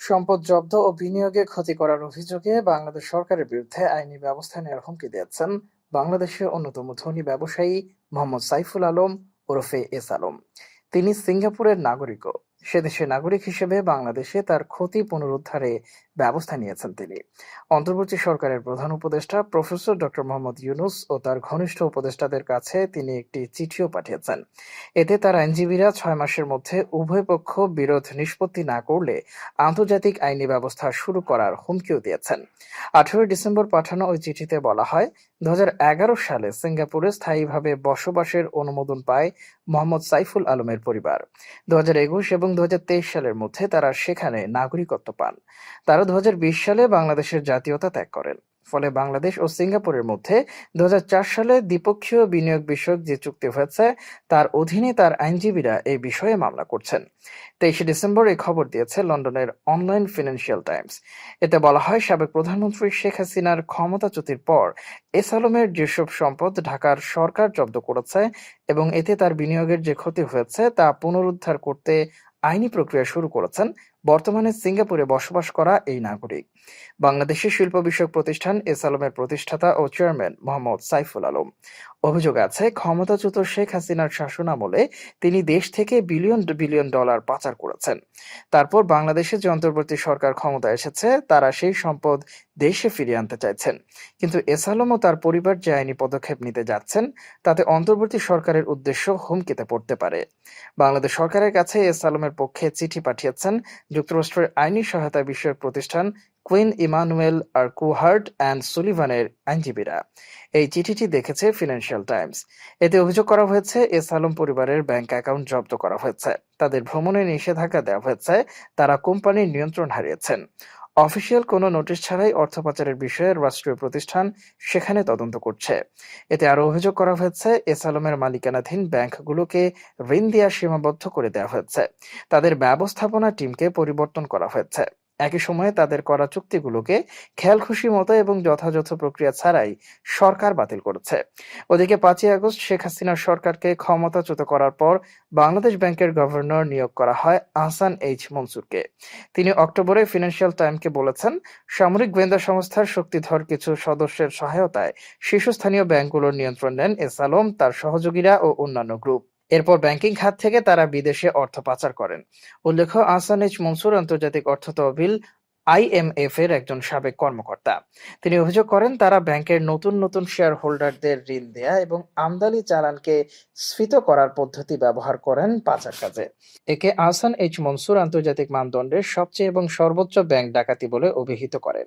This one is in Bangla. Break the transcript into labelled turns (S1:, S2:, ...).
S1: সম্পদ জব্দ ও বিনিয়োগে ক্ষতি করার অভিযোগে বাংলাদেশ সরকারের বিরুদ্ধে আইনি ব্যবস্থা নেওয়ার হুমকি দিয়েছেন বাংলাদেশের অন্যতম ধনী ব্যবসায়ী মোহাম্মদ সাইফুল আলম ওরফে এস আলম। তিনি সিঙ্গাপুরের নাগরিকও। সে দেশের নাগরিক হিসেবে বাংলাদেশে তার ক্ষতি পুনরুদ্ধারে ব্যবস্থা নিয়েছেন তিনি। অন্তর্বর্তী সরকারের প্রধান উপদেষ্টা প্রফেসর ডক্টর মোহাম্মদ ইউনুস ও তার ঘনিষ্ঠ উপদেষ্টাদের কাছে তিনি একটি চিঠিও পাঠিয়েছেন। এতে তার আইনজীবীরা ছয় মাসের মধ্যে উভয় পক্ষ বিরোধ নিষ্পত্তি না করলে আন্তর্জাতিক আইনি ব্যবস্থা শুরু করার হুমকিও দিয়েছেন। আঠারোই ডিসেম্বর পাঠানো ওই চিঠিতে বলা হয় দু হাজার এগারো সালে সিঙ্গাপুরে স্থায়ীভাবে বসবাসের অনুমোদন পায় মোহাম্মদ সাইফুল আলমের পরিবার। দু হাজার একুশ এবং দু হাজার তেইশ সালের মধ্যে তারা সেখানে নাগরিকত্ব পান। তারা দু সালে বাংলাদেশের জাতীয়তা ত্যাগ করেন। ফলে বাংলাদেশ ও সিঙ্গাপুরের মধ্যে দু সালে দ্বিপক্ষীয় বিনিয়োগ বিষয়ক যে চুক্তি হয়েছে, তার অধীনে তার আইনজীবীরা এই বিষয়ে মামলা করছেন। তেইশে ডিসেম্বর এই খবর দিয়েছে লন্ডনের অনলাইন ফিনান্সিয়াল টাইমস। এতে বলা হয়, সাবেক প্রধানমন্ত্রী শেখ হাসিনার ক্ষমতাচ্যুতির পর এস আলমের যেসব সম্পদ ঢাকার সরকার জব্দ করেছে এবং এতে তার বিনিয়োগের যে ক্ষতি হয়েছে, তা পুনরুদ্ধার করতে আইনি প্রক্রিয়া শুরু করেছেন বর্তমানে সিঙ্গাপুরে বসবাস করা এই নাগরিক। বাংলাদেশের শিল্প বিষয়ক প্রতিষ্ঠান এস আলমের প্রতিষ্ঠাতা ও চেয়ারম্যান মোহাম্মদ সাইফুল আলম। অভিযোগ আছে, ক্ষমতাচ্যুত শেখ হাসিনার শাসনামলে তিনি দেশ থেকে বিলিয়ন বিলিয়ন ডলার পাচার করেছেন। তারপর বাংলাদেশে যে অন্তর্বর্তী সরকার ক্ষমতা এসেছে, তারা সেই সম্পদ দেশে ফিরিয়ে আনতে চাইছেন। কিন্তু এস আলম ও তার পরিবার যে আইনি পদক্ষেপ নিতে যাচ্ছেন, তাতে অন্তর্বর্তী সরকারের উদ্দেশ্য হুমকিতে পড়তে পারে। বাংলাদেশ সরকারের কাছে এস আলমের পক্ষে চিঠি পাঠিয়েছেন যুক্তরাষ্ট্রের আইনি সহায়তা বিষয়ক প্রতিষ্ঠান Quinn Emanuel Urquhart and সুলিভানের আইনজীবীরা এই চিঠিটি দেখেছে ফিনান্সিয়াল টাইমস। এতে অভিযোগ করা হয়েছে এস আলম পরিবারের ব্যাংক অ্যাকাউন্ট জব্দ করা হয়েছে। তাদের ভ্রমণে নিষেধাজ্ঞা দেওয়া হয়েছে, তারা কোম্পানির নিয়ন্ত্রণ হারিয়েছেন। অফিসিয়াল কোনো নোটিশ ছাড়াই অর্থ পাচারের বিষয়ে রাষ্ট্রীয় প্রতিষ্ঠান সেখানে তদন্ত করছে। এতে আরও অভিযোগ করা হয়েছে, এস আলমের মালিকানাধীন ব্যাংকগুলোকে ঋণ দেওয়া সীমাবদ্ধ করে দেওয়া হয়েছে। তাদের ব্যবস্থাপনা টিমকে পরিবর্তন করা হয়েছে। একই সময়ে তাদের করা চুক্তিগুলোকে খেয়াল খুশি মতো এবং যথাযথ প্রক্রিয়া ছাড়াই সরকার বাতিল করেছে। ওদিকে পাঁচই আগস্ট শেখ হাসিনার সরকারকে ক্ষমতাচ্যুত করার পর বাংলাদেশ ব্যাংকের গভর্নর নিয়োগ করা হয় আহসান এইচ মনসুরকে। তিনি অক্টোবরে ফিনান্সিয়াল টাইমকে বলেছেন, সামরিক গোয়েন্দা সংস্থার শক্তিধর কিছু সদস্যের সহায়তায় শীর্ষস্থানীয় ব্যাংকগুলোর নিয়ন্ত্রণ নেন এস আলম তার সহযোগীরা ও অন্যান্য গ্রুপ। এরপর ব্যাংকিং খাত থেকে তারা বিদেশে অর্থ পাচার করেন। উল্লেখ্য, আহসান এইচ মনসুর আন্তর্জাতিক অর্থ তহবিল আইএমএফ এর একজন সাবেক কর্মকর্তা। তিনি অভিযোগ করেন, তারা ব্যাংকের নতুন নতুন শেয়ার হোল্ডারদের ঋণ দেয়া এবং আমদানি চালানকে স্ফীত করার পদ্ধতি ব্যবহার করেন পাচার কাজে। একে আহসান এইচ মনসুর আন্তর্জাতিক মানদণ্ডের সবচেয়ে এবং সর্বোচ্চ ব্যাংক ডাকাতি বলে অভিহিত করেন।